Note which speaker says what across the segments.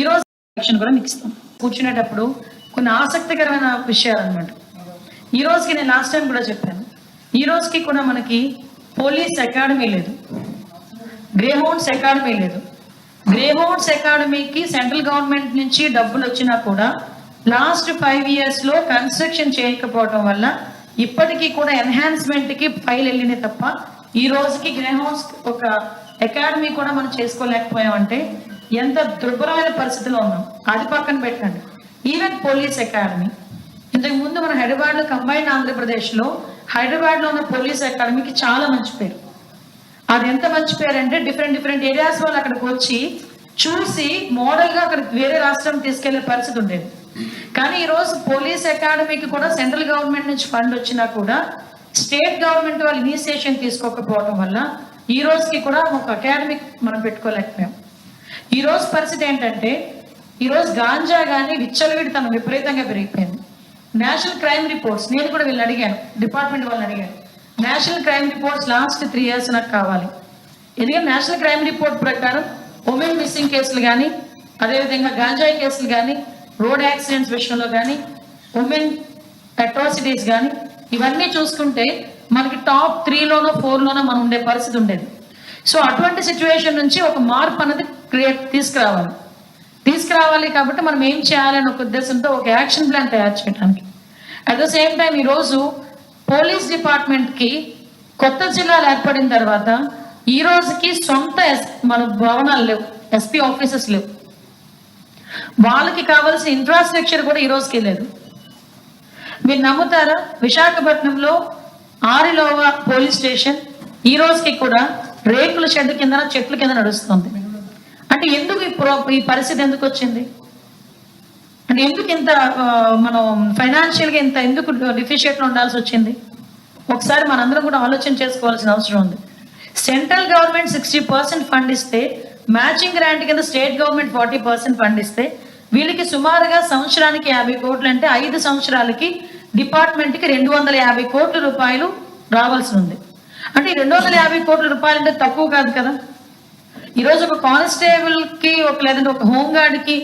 Speaker 1: ఈరోజు ఎలక్షన్ కూడా మీకు ఇస్తాం. కూర్చునేటప్పుడు కొన్ని ఆసక్తికరమైన విషయాలు అనమాట ఈ రోజుకి నేను లాస్ట్ టైం కూడా చెప్పాను. ఈ రోజుకి కూడా మనకి పోలీస్ అకాడమీ లేదు. గ్రే హౌండ్స్ అకాడమీ లేదు. గ్రే హౌండ్స్ అకాడమీకి సెంట్రల్ గవర్నమెంట్ నుంచి డబ్బులు వచ్చినా కూడా లాస్ట్ ఫైవ్ ఇయర్స్లో కన్స్ట్రక్షన్ చేయకపోవడం వల్ల ఇప్పటికీ కూడా ఎన్హాన్స్మెంట్కి ఫైల్ వెళ్ళినాయి తప్ప ఈ రోజుకి గ్రే హౌండ్స్ ఒక అకాడమీ కూడా మనం చేసుకోలేకపోయామంటే ఎంత దుర్భరమైన పరిస్థితిలో ఉన్నాం. అది పక్కన పెట్టండి ఈవెన్ పోలీస్ అకాడమీ ఇంతకు ముందు మన హైదరాబాద్లో కంబైన్ ఆంధ్రప్రదేశ్లో హైదరాబాద్లో ఉన్న పోలీస్ అకాడమీకి చాలా మంచి పేరు. అది ఎంత మంచి పేరు అంటే డిఫరెంట్ డిఫరెంట్ ఏరియాస్ వాళ్ళు అక్కడికి వచ్చి చూసి మోడల్గా అక్కడ వేరే రాష్ట్రం తీసుకెళ్ళే పరిస్థితి ఉండేది. కానీ ఈరోజు పోలీస్ అకాడమీకి కూడా సెంట్రల్ గవర్నమెంట్ నుంచి ఫండ్ వచ్చినా కూడా స్టేట్ గవర్నమెంట్ వాళ్ళు ఇనిషియేషన్ తీసుకోకపోవడం వల్ల ఈ రోజుకి కూడా ఒక అకాడమిక్ మనం పెట్టుకోలేకపోయాం. ఈ రోజు పరిస్థితి ఏంటంటే ఈరోజు గాంజా కానీ విచ్చలవిడితనం విపరీతంగా పెరిగిపోయింది. నేషనల్ క్రైమ్ రిపోర్ట్స్ నేను కూడా వీళ్ళని అడిగాను డిపార్ట్మెంట్ వాళ్ళని అడిగాను. National crime reports last three years నాకు కావాలి. ఎందుకంటే నేషనల్ క్రైమ్ రిపోర్ట్ ప్రకారం ఉమెన్ మిస్సింగ్ కేసులు కానీ అదేవిధంగా గాంజాయి కేసులు కానీ రోడ్ యాక్సిడెంట్స్ విషయంలో కానీ ఉమెన్ అట్రాసిటీస్ కానీ ఇవన్నీ చూసుకుంటే మనకి టాప్ త్రీలోనో ఫోర్లోనో మనం ఉండే పరిస్థితి ఉండేది. సో అటువంటి సిచ్యువేషన్ నుంచి ఒక మార్పు అనేది క్రియేట్ తీసుకురావాలి. తీసుకురావాలి కాబట్టి మనం ఏం చేయాలని ఒక ఉద్దేశంతో ఒక యాక్షన్ ప్లాన్ తయారు చేయడానికి. అట్ ద సేమ్ టైం ఈరోజు పోలీస్ డిపార్ట్మెంట్కి కొత్త జిల్లాలు ఏర్పడిన తర్వాత ఈ రోజుకి సొంత ఎస్- మన భవనాలు లేవు. ఎస్పీ ఆఫీసెస్ లేవు. వాళ్ళకి కావాల్సిన ఇన్ఫ్రాస్ట్రక్చర్ కూడా ఈ రోజుకి లేదు. మీరు నమ్ముతారా? విశాఖపట్నంలో ఆరిలోవా పోలీస్ స్టేషన్ ఈ రోజుకి కూడా రేకుల షెడ్ కింద చెట్ల కింద నడుస్తుంది. అంటే ఎందుకు ఈ ప్రో- ఈ పరిస్థితి ఎందుకు వచ్చింది? అంటే ఎందుకు ఇంత మనం ఫైనాన్షియల్గా ఇంత ఎందుకు డిఫిషియట్ ఉండాల్సి వచ్చింది? ఒకసారి మనందరం కూడా ఆలోచన చేసుకోవాల్సిన అవసరం ఉంది. Central government sixty percent fund ఇస్తే మ్యాచింగ్ గ్రాంట్ కింద state government forty percent fund ఇస్తే వీళ్ళకి సుమారుగా సంవత్సరానికి యాభై కోట్లు అంటే ఐదు సంవత్సరాలకి డిపార్ట్మెంట్కి రెండు వందల యాభై కోట్ల రూపాయలు రావాల్సి ఉంది. అంటే ఈ రెండు వందల యాభై కోట్ల రూపాయలు అంటే తక్కువ కాదు కదా? ఈరోజు ఒక కానిస్టేబుల్కి ఒక లేదంటే ఒక హోమ్ గార్డ్కి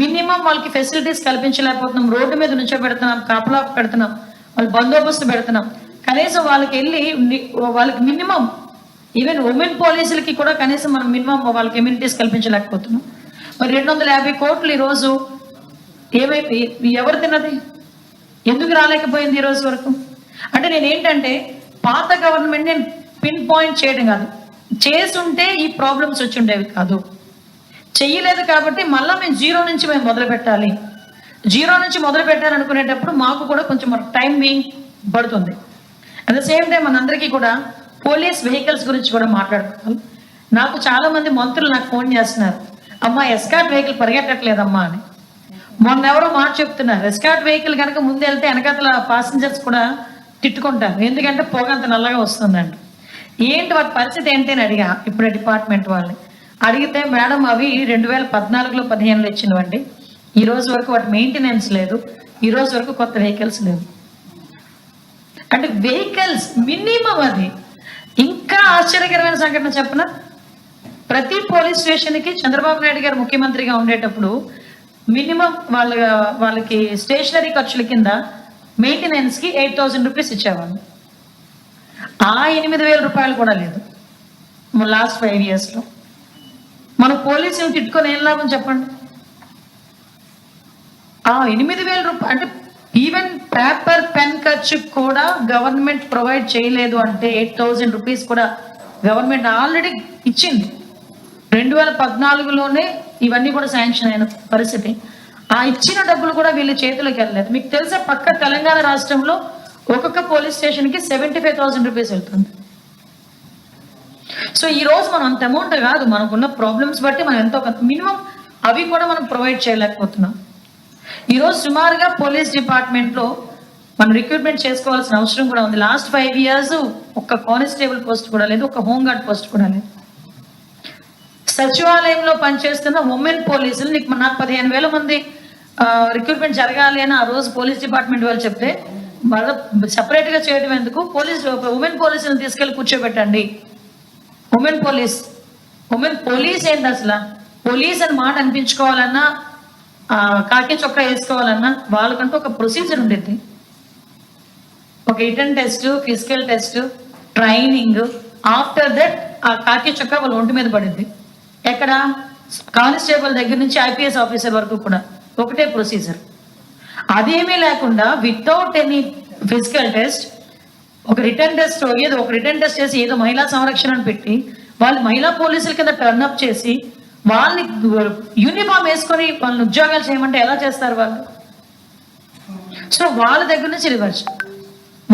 Speaker 1: మినిమం వాళ్ళకి ఫెసిలిటీస్ కల్పించలేకపోతున్నాం. రోడ్డు మీద నుంచోబెడుతున్నాం కాపలా పెడుతున్నాం వాళ్ళు బందోబస్తు పెడుతున్నాం. కనీసం వాళ్ళకి వెళ్ళి వాళ్ళకి మినిమం ఈవెన్ ఉమెన్ పోలీసులకి కూడా కనీసం మనం మినిమం వాళ్ళకి ఇమ్యూనిటీస్ కల్పించలేకపోతున్నాం. మరి రెండు వందల యాభై కోట్లు ఈరోజు ఏమైపోయి ఎవరు తిన్నది ఎందుకు రాలేకపోయింది ఈ రోజు వరకు? అంటే నేను ఏంటంటే పాత గవర్నమెంట్ నేను పిన్ పాయింట్ చేయడం కాదు. చేసుంటే ఈ ప్రాబ్లమ్స్ వచ్చి ఉండేవి కాదు. చెయ్యలేదు కాబట్టి మళ్ళీ మేము జీరో నుంచి మేము మొదలు పెట్టాలి. జీరో నుంచి మొదలు పెట్టాలనుకునేటప్పుడు మాకు కూడా కొంచెం టైం బీయింగ్ పడుతుంది. అట్ ద సేమ్ టైం మనందరికీ కూడా పోలీస్ వెహికల్స్ గురించి కూడా మాట్లాడుకోవాలి నాకు చాలా మంది మంత్రులు నాకు ఫోన్ చేస్తున్నారు. అమ్మా ఎస్కాట్ వెహికల్ పరిగెట్టట్లేదమ్మా అని. మొన్న ఎవరో మాట చెప్తున్నారు. ఎస్కాట్ వెహికల్ కనుక ముందు వెళ్తే వెనకాతల పాసింజర్స్ కూడా తిట్టుకుంటారు. ఎందుకంటే పొగ అంత నల్లగా వస్తుందండి ఏంటి వాటి పరిస్థితి ఏంటి అని అడిగా ఇప్పుడు డిపార్ట్మెంట్ వాళ్ళని. అడిగితే మేడం అవి రెండు వేల పద్నాలుగులో పదిహేనులో ఇచ్చినవండి. ఈ రోజు వరకు వాటి మెయింటెనెన్స్ లేదు. ఈ రోజు వరకు కొత్త వెహికల్స్ లేవు. అంటే వెహికల్స్ మినిమం అది. ఇంకా ఆశ్చర్యకరమైన సంఘటన చెప్పన? ప్రతి పోలీస్ స్టేషన్కి చంద్రబాబు నాయుడు గారు ముఖ్యమంత్రిగా ఉండేటప్పుడు మినిమం వాళ్ళ వాళ్ళకి స్టేషనరీ ఖర్చుల కింద మెయింటెనెన్స్కి ఎయిట్ థౌజండ్ రూపీస్ ఇచ్చేవాళ్ళు. ఆ ఎనిమిది వేల రూపాయలు కూడా లేదు. లాస్ట్ ఫైవ్ ఇయర్స్లో మన పోలీసులు తిట్టుకొని ఏం లాభం చెప్పండి? ఆ ఎనిమిది వేల రూపాయలు అంటే ఈవెన్ పేపర్ పెన్ ఖర్చు కూడా గవర్నమెంట్ ప్రొవైడ్ చేయలేదు అంటే ఎయిట్ థౌజండ్ రూపీస్ కూడా గవర్నమెంట్ ఆల్రెడీ ఇచ్చింది. రెండు వేల పద్నాలుగులోనే ఇవన్నీ కూడా శాంక్షన్ అయిన పరిస్థితి. ఆ ఇచ్చిన డబ్బులు కూడా వీళ్ళ చేతిలోకి వెళ్ళలేదు. మీకు తెలిసే పక్క తెలంగాణ రాష్ట్రంలో ఒక్కొక్క పోలీస్ స్టేషన్కి సెవెంటీ ఫైవ్ థౌసండ్ రూపీస్ వెళ్తుంది. సో ఈ రోజు మనం అంత అమౌంట్ కాదు. మనకున్న ప్రాబ్లమ్స్ బట్టి మనం ఎంతో మినిమం అవి కూడా మనం ప్రొవైడ్ చేయలేకపోతున్నాం. ఈ రోజు సుమారుగా పోలీస్ డిపార్ట్మెంట్లో మనం రిక్రూట్మెంట్ చేసుకోవాల్సిన అవసరం కూడా ఉంది. లాస్ట్ ఫైవ్ ఇయర్స్ ఒక్క కానిస్టేబుల్ పోస్ట్ కూడా లేదు ఒక హోంగార్డ్ పోస్ట్ కూడా లేదు. సచివాలయంలో పనిచేస్తున్న ఉమెన్ పోలీసులు నీకు నాకు పదిహేను వేల మంది రిక్రూట్మెంట్ జరగాలి అని ఆ రోజు పోలీస్ డిపార్ట్మెంట్ వాళ్ళు చెప్తే వాళ్ళ సపరేట్గా చేయడం ఎందుకు? పోలీస్ ఉమెన్ పోలీసుని తీసుకెళ్ళి కూర్చోబెట్టండి. ఉమెన్ పోలీస్ ఉమెన్ పోలీస్ ఏంటి అసలు? పోలీస్ అని మాట అనిపించుకోవాలన్నా కాకి చొక్కా వేసుకోవాలన్నా వాళ్ళకంటూ ఒక ప్రొసీజర్ ఉండేది ఒక written test physical test training. After that ఆ కాకి చొక్కా వాళ్ళ ఒంటి మీద పడింది ఎక్కడ? కానిస్టేబుల్ దగ్గర నుంచి ఐపీఎస్ ఆఫీసర్ వరకు కూడా. ఒకటే ప్రొసీజర్ అదేమీ లేకుండా వితౌట్ ఎనీ ఫిజికల్ టెస్ట్ ఒక రిటర్న్ టెస్ట్ ఏదో ఒక రిటర్న్ టెస్ట్ చేసి ఏదో మహిళా సంరక్షణ అని పెట్టి వాళ్ళు మహిళా పోలీసుల కింద టర్న్ అప్ చేసి వాళ్ళని యూనిఫామ్ వేసుకొని వాళ్ళని ఉద్యోగాలు చేయమంటే ఎలా చేస్తారు వాళ్ళు? సో వాళ్ళ దగ్గర నుంచి రివర్స్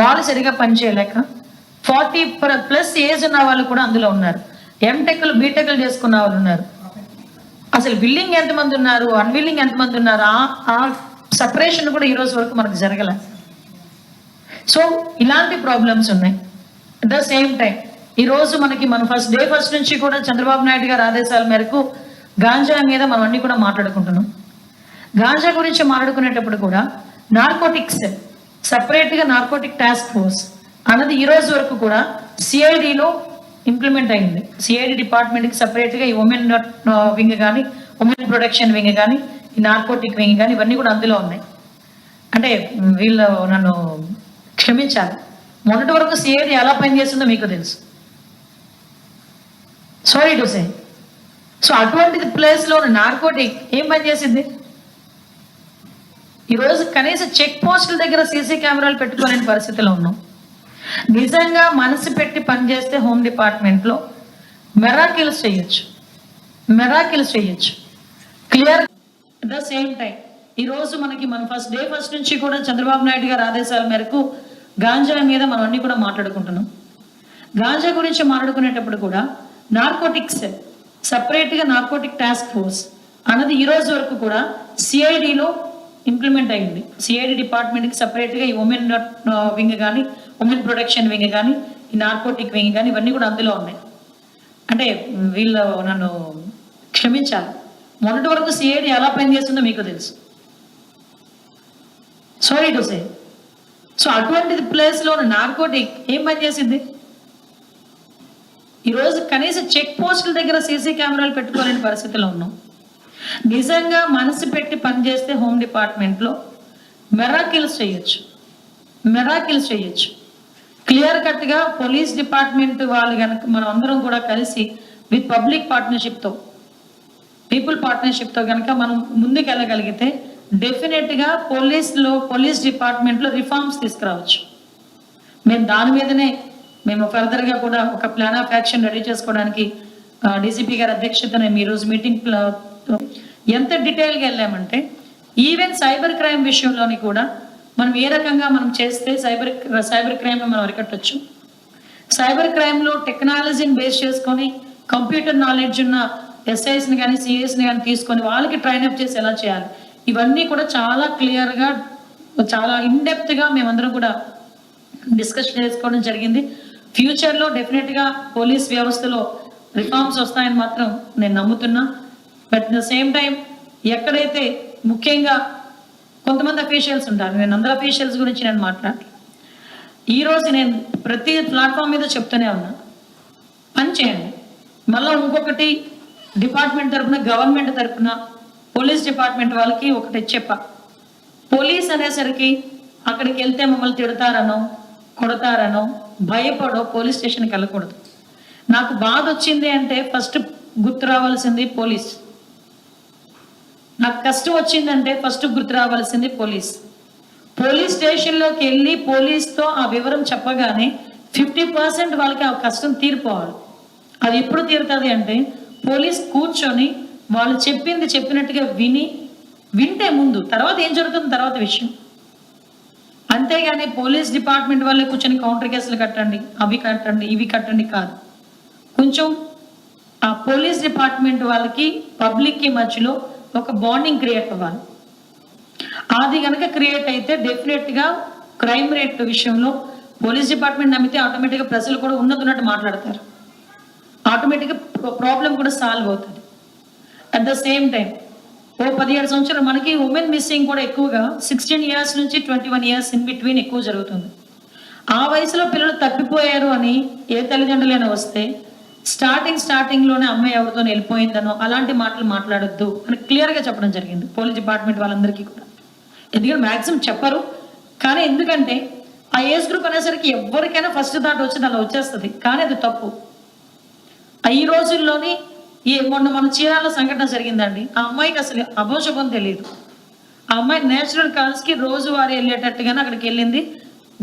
Speaker 1: వాళ్ళు సరిగా పనిచేయలేక ఫార్టీ ప్లస్ ఏజ్ ఉన్న వాళ్ళు కూడా అందులో ఉన్నారు. ఎంటెక్లు బీటెక్లు చేసుకున్న వాళ్ళు ఉన్నారు. అసలు విల్లింగ్ ఎంతమంది ఉన్నారు? అన్విల్లింగ్ ఎంతమంది ఉన్నారు? ఆ- సపరేషన్ కూడా ఈ రోజు వరకు మనకు జరగల. సో ఇలాంటి ప్రాబ్లమ్స్ ఉన్నాయి. అట్ ద సేమ్ టైం ఈ రోజు మనకి మన ఫస్ట్ డే ఫస్ట్ నుంచి కూడా చంద్రబాబు నాయుడు గారి ఆదేశాల మేరకు గాంజా మీద మనం అన్ని కూడా మాట్లాడుకుంటున్నాం. గాంజా గురించి మాట్లాడుకునేటప్పుడు కూడా నార్కోటిక్స్ సపరేట్గా నార్కోటిక్ టాస్క్ ఫోర్స్ అన్నది ఈ రోజు వరకు కూడా సిఐడిలో ఇంప్లిమెంట్ అయింది. సిఐడి డిపార్ట్మెంట్కి సపరేట్గా ఈ ఉమెన్ వింగ్ uh, కానీ ఉమెన్ ప్రొడక్షన్ వింగ్ కానీ ఈ నార్కోటిక్ వింగ్ కానీ ఇవన్నీ కూడా అందులో ఉన్నాయి. అంటే వీళ్ళు నన్ను క్షమించాలి. మొన్నటి వరకు సిఐడి ఎలా పనిచేస్తుందో మీకు తెలుసు. సారీ టు సే సో అటువంటి ప్లేస్లో నార్కోటిక్ ఏం పనిచేసింది ఈరోజు కనీసం చెక్ పోస్టుల దగ్గర సీసీ కెమెరాలు పెట్టుకోలేని పరిస్థితిలో ఉన్నాం. నిజంగా మనసు పెట్టి పనిచేస్తే హోమ్ డిపార్ట్మెంట్లో మెరాకిల్స్ చేయొచ్చు. మెరాకిల్స్ చేయొచ్చు. క్లియర్ ద సేమ్ టైం ఈ రోజు మనకి మన ఫస్ట్ డే ఫస్ట్ నుంచి కూడా చంద్రబాబు నాయుడు గారి ఆదేశాల మేరకు గాంజా మీద మనం అన్ని కూడా మాట్లాడుకుంటున్నాం. గాంజా గురించి మాట్లాడుకునేటప్పుడు కూడా నార్కోటిక్స్ సపరేట్గా నార్కోటిక్ టాస్క్ ఫోర్స్ అన్నది ఈ రోజు వరకు కూడా సిఐడిలో ఇంప్లిమెంట్ అయింది. సిఐడి డిపార్ట్మెంట్కి సపరేట్గా ఈ ఉమెన్ వింగ్ కానీ ఉమెన్ ప్రొడక్షన్ వింగ్ కానీ ఈ నార్కోటిక్ వింగ్ కానీ ఇవన్నీ కూడా అందులో ఉన్నాయి. అంటే వీళ్ళు నన్ను క్షమించాలి. మొన్నటి వరకు సిఐడి ఎలా పనిచేస్తుందో మీకు తెలుసు. సారీ టు సే సో అటువంటి ప్లేస్లో నార్కోటిక్ ఏం పనిచేసింది ఈరోజు కనీసం చెక్ పోస్టుల దగ్గర సీసీ కెమెరాలు పెట్టుకోలేని పరిస్థితిలో ఉన్నాం. నిజంగా మనసు పెట్టి పనిచేస్తే హోమ్ డిపార్ట్మెంట్లో మెరాకిల్స్ చేయొచ్చు. మెరాకిల్స్ చేయొచ్చు. క్లియర్ కట్గా పోలీస్ డిపార్ట్మెంట్ వాళ్ళు కనుక మనం అందరం కూడా కలిసి విత్ పబ్లిక్ పార్ట్నర్షిప్తో పీపుల్ పార్ట్నర్షిప్తో కనుక మనం ముందుకు వెళ్ళగలిగితే డెఫినెట్గా పోలీస్లో పోలీస్ డిపార్ట్మెంట్లో రిఫార్మ్స్ తీసుకురావచ్చు. మేము దాని మీదనే మేము ఫర్దర్గా కూడా ఒక ప్లాన్ ఆఫ్ యాక్షన్ రెడీ చేసుకోవడానికి డీసీపీ గారి అధ్యక్షతన మీ రోజు మీటింగ్ ఎంత డీటెయిల్గా వెళ్ళామంటే ఈవెన్ సైబర్ క్రైమ్ విషయంలోని కూడా మనం ఏ రకంగా మనం చేస్తే సైబర్ సైబర్ క్రైమ్ మనం అరికట్టచ్చు. సైబర్ క్రైమ్లో టెక్నాలజీని బేస్ చేసుకొని కంప్యూటర్ నాలెడ్జ్ ఉన్న ఎస్ఐస్ని కానీ సిఎస్ని కానీ తీసుకొని వాళ్ళకి ట్రైన్అప్ చేసి ఎలా చేయాలి? ఇవన్నీ కూడా చాలా క్లియర్గా చాలా ఇన్డెప్త్గా మేమందరం కూడా డిస్కస్ చేసుకోవడం జరిగింది. ఫ్యూచర్లో డెఫినెట్గా పోలీస్ వ్యవస్థలో రిఫార్మ్స్ వస్తాయని మాత్రం నేను నమ్ముతున్నా. బట్ ద సేమ్ టైం ఎక్కడైతే ముఖ్యంగా కొంతమంది అఫీషియల్స్ ఉంటారు నేను అందరు అఫీషియల్స్ గురించి నేను మాట్లాడలేదు ఈరోజు నేను ప్రతి ప్లాట్ఫామ్ మీద చెప్తూనే ఉన్నా. పని చేయండి. మళ్ళీ ఇంకొకటి డిపార్ట్మెంట్ తరపున గవర్నమెంట్ తరపున పోలీస్ డిపార్ట్మెంట్ వాళ్ళకి ఒకటి చెప్ప. పోలీస్ అనేసరికి అక్కడికి వెళ్తే మమ్మల్ని తిడతారనో కొడతారనో భయపడో పోలీస్ స్టేషన్కి వెళ్ళకూడదు. నాకు బాధ వచ్చింది అంటే ఫస్ట్ గుర్తు రావాల్సింది పోలీస్. నాకు కష్టం వచ్చిందంటే ఫస్ట్ గుర్తు రావాల్సింది పోలీస్. పోలీస్ స్టేషన్లోకి వెళ్ళి పోలీస్తో ఆ వివరం చెప్పగానే ఫిఫ్టీ పర్సెంట్ వాళ్ళకి ఆ కష్టం తీరిపోవాలి. అది ఎప్పుడు తీరుతుంది అంటే పోలీస్ కూర్చొని వాళ్ళు చెప్పింది చెప్పినట్టుగా విని వింటే ముందు తర్వాత ఏం జరుగుతుంది తర్వాత విషయం. అంతేగాని పోలీస్ డిపార్ట్మెంట్ వాళ్ళే కూర్చొని కౌంటర్ కేసులు కట్టండి అవి కట్టండి ఇవి కట్టండి కాదు. కొంచెం ఆ పోలీస్ డిపార్ట్మెంట్ వాళ్ళకి పబ్లిక్కి మధ్యలో ఒక బాండింగ్ క్రియేట్ అవ్వాలి. అది కనుక క్రియేట్ అయితే డెఫినెట్గా క్రైమ్ రేట్ విషయంలో పోలీస్ డిపార్ట్మెంట్ నమ్మితే ఆటోమేటిక్గా ప్రజలు కూడా ఉన్నదిన్నట్టు మాట్లాడతారు. ఆటోమేటిక్గా ప్రాబ్లం కూడా సాల్వ్ అవుతుంది. అట్ ద సేమ్ టైం ఓ పదిహేడు సంవత్సరాలు మనకి ఉమెన్ మిస్సింగ్ కూడా ఎక్కువగా సిక్స్టీన్ ఇయర్స్ నుంచి twenty one years in between ఎక్కువ జరుగుతుంది. ఆ వయసులో పిల్లలు తప్పిపోయారు అని ఏ తల్లిదండ్రులైనా వస్తే స్టార్టింగ్ స్టార్టింగ్లోనే అమ్మాయి ఎవరితో వెళ్ళిపోయిందనో అలాంటి మాటలు మాట్లాడొద్దు అని క్లియర్గా చెప్పడం జరిగింది పోలీస్ డిపార్ట్మెంట్ వాళ్ళందరికీ కూడా. ఎందుకంటే మ్యాక్సిమం చెప్పరు. కానీ ఎందుకంటే ఆ ఏజ్ గ్రూప్ అనేసరికి ఎవరికైనా ఫస్ట్ థాట్ వచ్చి అలా వచ్చేస్తుంది. కానీ అది తప్పు. ఈ రోజుల్లోని ఈ మొన్న మన చీరాల సంఘటన జరిగిందండి. ఆ అమ్మాయికి అసలు అభోషభం తెలియదు ఆ అమ్మాయి నేచురల్ కాల్స్కి రోజువారీ వెళ్ళేటట్టుగానే అక్కడికి వెళ్ళింది.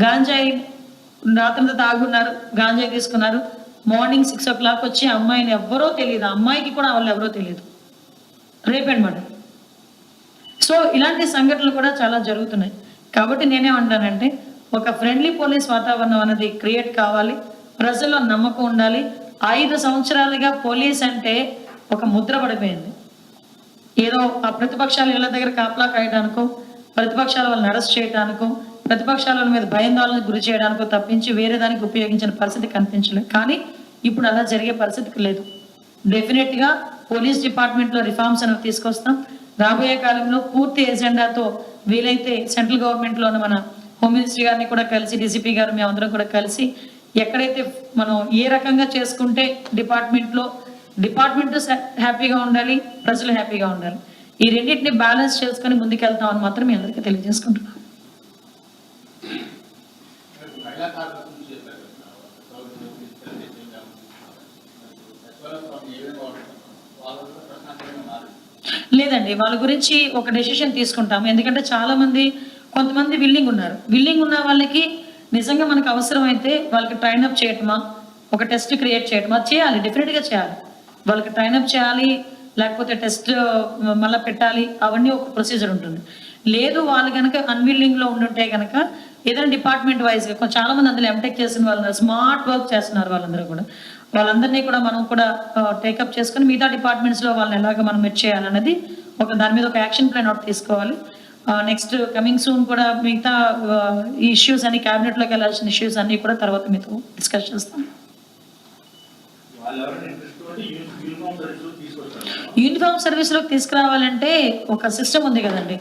Speaker 1: గాంజాయి రాత్రంతా తాగున్నారు గాంజాయి తీసుకున్నారు. మార్నింగ్ సిక్స్ ఓ క్లాక్ వచ్చి ఆ అమ్మాయిని ఎవ్వరో తెలియదు అమ్మాయికి కూడా వాళ్ళు ఎవరో తెలియదు రేపనమాట సో ఇలాంటి సంఘటనలు కూడా చాలా జరుగుతున్నాయి. కాబట్టి నేనేమంటానంటే ఒక ఫ్రెండ్లీ పోలీస్ వాతావరణం అనేది క్రియేట్ కావాలి. ప్రజల్లో నమ్మకం ఉండాలి. ఐదు సంవత్సరాలుగా పోలీస్ అంటే ఒక ముద్ర పడిపోయింది. ఏదో ఆ ప్రతిపక్షాలు ఇళ్ళ దగ్గర కాపలా కాయడానికో ప్రతిపక్షాల వాళ్ళని అరెస్ట్ చేయడానికో ప్రతిపక్షాల వాళ్ళ మీద భయాందోళనకు గురి చేయడానికో తప్పించి వేరే దానికి ఉపయోగించిన పరిస్థితి కనిపించలేదు. కానీ ఇప్పుడు అలా జరిగే పరిస్థితికి లేదు. డెఫినెట్గా పోలీస్ డిపార్ట్మెంట్లో రిఫార్మ్స్ అనేవి తీసుకొస్తాం. రాబోయే కాలంలో పూర్తి ఎజెండాతో వీలైతే సెంట్రల్ గవర్నమెంట్లోని మన హోమ్ మినిస్ట్రీ గారిని కూడా కలిసి డీసీపీ గారు మేమందరం కూడా కలిసి ఎక్కడైతే మనం ఏ రకంగా చేసుకుంటే డిపార్ట్మెంట్లో డిపార్ట్మెంట్ హ్యాపీగా ఉండాలి ప్రజలు హ్యాపీగా ఉండాలి. ఈ రెండింటిని బ్యాలెన్స్ చేసుకొని ముందుకెళ్తామని మాత్రం మీ అందరికీ తెలియజేసుకుంటున్నాను. లేదండి వాళ్ళ గురించి ఒక డెసిషన్ తీసుకుంటాము. ఎందుకంటే చాలా మంది కొంతమంది విల్లింగ్ ఉన్నారు. విల్లింగ్ ఉన్న వాళ్ళకి నిజంగా మనకు అవసరమైతే వాళ్ళకి ట్రైనప్ చేయటమా? ఒక టెస్ట్ క్రియేట్ చేయటమా? చేయాలి డెఫినెట్గా చేయాలి. వాళ్ళకి ట్రైనప్ చేయాలి లేకపోతే టెస్ట్ మళ్ళీ పెట్టాలి అవన్నీ ఒక ప్రొసీజర్ ఉంటుంది. లేదు వాళ్ళు కనుక అన్విల్లింగ్లో ఉండుంటే కనుక ఏదైనా డిపార్ట్మెంట్ వైజ్గా చాలా మంది అందులో ఎంటెక్ చేసిన వాళ్ళు స్మార్ట్ వర్క్ చేస్తున్నారు వాళ్ళందరూ కూడా. వాళ్ళందరినీ కూడా మనం కూడా టేకప్ చేసుకొని మిగతా డిపార్ట్మెంట్స్లో వాళ్ళని ఎలాగ మనం మెచ్ చేయాలన్నది ఒక దాని మీద ఒక యాక్షన్ ప్లాన్ ఒకటి తీసుకోవాలి. నెక్స్ట్ కమింగ్ సూన్ కూడా మిగతా ఈ ఇష్యూస్ అన్ని క్యాబినెట్లోకి వెళ్ళాల్సిన ఇష్యూస్ అన్ని కూడా తర్వాత మీతో డిస్కస్ చేస్తాం.
Speaker 2: యూనిఫామ్
Speaker 1: సర్వీస్లోకి తీసుకురావాలంటే ఒక సిస్టమ్ ఉంది కదండి.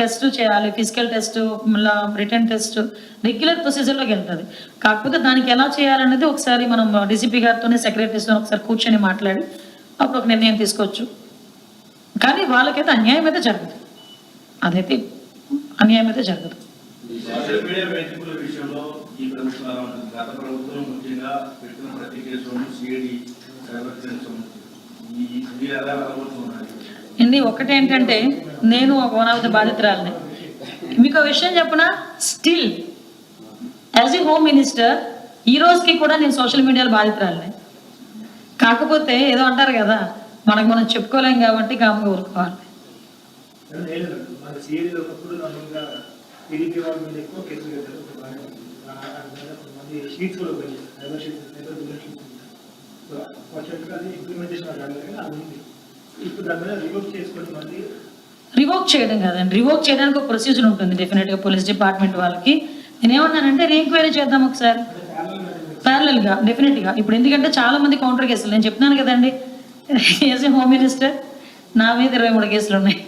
Speaker 1: టెస్ట్ చేయాలి ఫిజికల్ టెస్ట్ మళ్ళీ రిటర్న్ టెస్ట్ రెగ్యులర్ ప్రొసీజర్లోకి వెళ్తుంది. కాకపోతే దానికి ఎలా చేయాలనేది ఒకసారి మనం డీసీపీ గారితోనే సెక్రటరీస్తో ఒకసారి కూర్చొని మాట్లాడి అప్పుడు ఒక నిర్ణయం తీసుకోవచ్చు. కానీ వాళ్ళకైతే అన్యాయం అయితే జరగదు. అదైతే అన్యాయం అయితే జరగదు అండి ఒకటేంటంటే నేను ఒక వన్ ఆఫ్ ద బాధితురాలని. మీకు ఒక విషయం చెప్పనా? Still as a home minister ఈ రోజుకి కూడా నేను సోషల్ మీడియాలో బాధితురాలని. కాకపోతే ఏదో అంటారు కదా మనకు మనం చెప్పుకోలేం కాబట్టి కాముగా ఊరుకోవాలి.
Speaker 3: లేదు మన సిఐడిలో ఒకప్పుడు నార్మల్గా టీడీపీ వాళ్ళ మీద ఎక్కువ కేసులు పెట్టారు. ఒక బాగా కొంతమంది షీట్స్ కూడా పోయి cyber sheets cyber bullet sheets. ఉంటాయి సో అది ఇంప్లిమెంటేషన్ అది ఉంది. ఇప్పుడు దాని మీద రివర్క్ చేసుకొని మళ్ళీ
Speaker 1: రివోక్ చేయడం కాదండి. రివోక్ చేయడానికి ఒక ప్రొసీజర్ ఉంటుంది డెఫినెట్గా పోలీస్ డిపార్ట్మెంట్ వాళ్ళకి. నేను ఏమన్నానంటే రీఎంక్వైరీ చేద్దాం ఒకసారి. ప్యారలల్గా డెఫినెట్గా ఇప్పుడు ఎందుకంటే చాలా మంది కౌంటర్ కేసులు నేను చెప్తున్నాను కదండి. యాజ్ ఏ హోమ్ మినిస్టర్ నా మీద ఇరవై మూడు కేసులు ఉన్నాయి.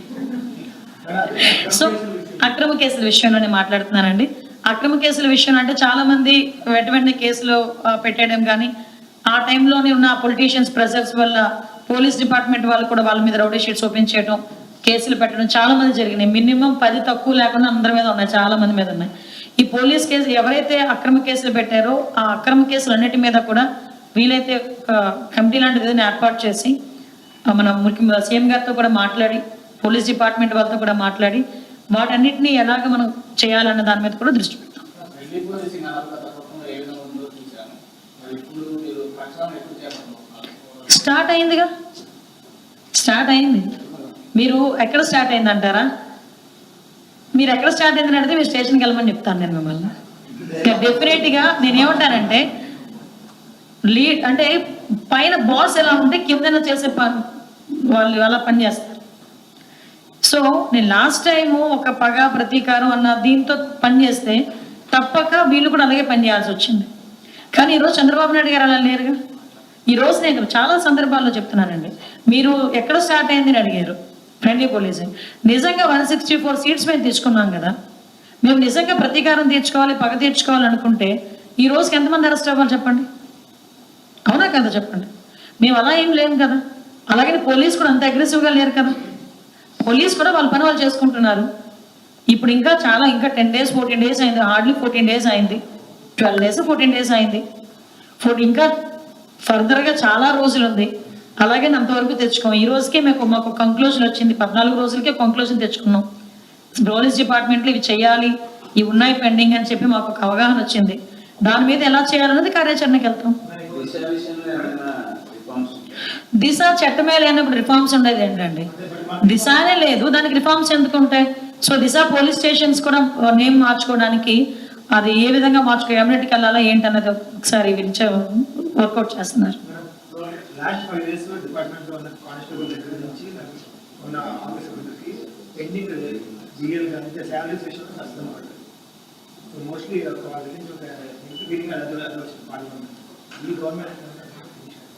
Speaker 1: సో అక్రమ కేసుల విషయంలో నేను మాట్లాడుతున్నానండి. అక్రమ కేసుల విషయం అంటే చాలా మంది వెంట వెంటనే కేసులు పెట్టేయడం కానీ ఆ టైంలోనే ఉన్న పొలిటీషియన్స్ ప్రెజర్స్ వల్ల పోలీస్ డిపార్ట్మెంట్ వాళ్ళు కూడా వాళ్ళ మీద రౌడీ షీట్స్ ఓపెన్ చేయడం కేసులు పెట్టడం చాలా మంది జరిగినాయి. మినిమం పది తక్కువ లేకుండా అందరి మీద ఉన్నాయి చాలా మంది మీద ఉన్నాయి. ఈ పోలీస్ కేసు ఎవరైతే అక్రమ కేసులు పెట్టారో ఆ అక్రమ కేసులు అన్నిటి మీద కూడా వీలైతే కమిటీ లాంటిది ఏదైనా ఏర్పాటు చేసి మన ముఖ్య సీఎం గారితో కూడా మాట్లాడి పోలీస్ డిపార్ట్మెంట్ వాళ్ళతో కూడా మాట్లాడి వాటన్నిటిని ఎలాగ మనం చేయాలన్న దాని మీద కూడా దృష్టి పెడతాం స్టార్ట్ అయిందిగా? స్టార్ట్ అయింది. మీరు ఎక్కడ స్టార్ట్ అయింది అంటారా మీరు ఎక్కడ స్టార్ట్ అయిందని అడిగితే మీరు స్టేషన్కి వెళ్ళమని చెప్తాను నేను మిమ్మల్ని. డెఫినెట్గా నేను ఏమంటానంటే లీడ్ అంటే పైన బాస్ ఎలా ఉంటే కిందన చేసే పని వాళ్ళు అలా పని చేస్తారు. సో నేను లాస్ట్ టైము ఒక పగ ప్రతీకారం అన్న దీంతో పని చేస్తే తప్పక వీళ్ళు కూడా అలాగే పని చేయాల్సి వచ్చింది. కానీ ఈరోజు చంద్రబాబు నాయుడు గారు అలా లేరుగా? ఈరోజు నేను చాలా సందర్భాల్లో చెప్తున్నానండి. మీరు ఎక్కడ స్టార్ట్ అయింది అని అడిగారు. ఫ్రెండ్లీ పోలీసింగ్ నిజంగా వన్ సిక్స్టీ ఫోర్ సీట్స్ మేము తీసుకున్నాం కదా. మేము నిజంగా ప్రతీకారం తీర్చుకోవాలి పగ తీర్చుకోవాలి అనుకుంటే ఈ రోజుకి ఎంతమంది అరెస్ట్ అవ్వాలి చెప్పండి? అవునా కదా చెప్పండి? మేము అలా ఏం లేము కదా. అలాగే పోలీస్ కూడా అంత అగ్రెసివ్గా లేరు కదా. పోలీస్ కూడా వాళ్ళ పని వాళ్ళు చేసుకుంటున్నారు. ఇప్పుడు ఇంకా చాలా ఇంకా టెన్ డేస్ ఫోర్టీన్ డేస్ అయింది. హార్డ్లీ ఫోర్టీన్ డేస్ అయింది. ట్వెల్వ్ డేస్ ఫోర్టీన్ డేస్ అయింది. ఫోర్ ఇంకా ఫర్దర్గా చాలా రోజులు ఉంది. అలాగే అంతవరకు తెచ్చుకోం ఈ రోజుకే మేము మాకు కంక్లూజన్ వచ్చింది. పద్నాలుగు రోజులకే కంక్లూజన్ తెచ్చుకున్నాం. పోలీస్ డిపార్ట్మెంట్లో ఇవి చేయాలి. ఇవి ఉన్నాయి పెండింగ్ అని చెప్పి మాకు ఒక అవగాహన వచ్చింది. దాని మీద ఎలా చేయాలన్నది కార్యాచరణకి వెళ్తాం
Speaker 4: దిశ విషయంలో ఏమైనా రిఫార్మ్స్
Speaker 1: దిశ చట్టమే లేనప్పుడు రిఫార్మ్స్ ఉండేది ఏంటండి? దిశనే లేదు. దానికి రిఫార్మ్స్ ఎందుకు ఉంటాయి? సో దిశ పోలీస్ స్టేషన్స్ కూడా నేమ్ మార్చుకోవడానికి అది ఏ విధంగా మార్చుకో ఎమినెట్కి వెళ్ళాలా ఏంటన్నది ఒకసారి వర్కౌట్ చేస్తున్నారు.
Speaker 3: మోస్ట్లీ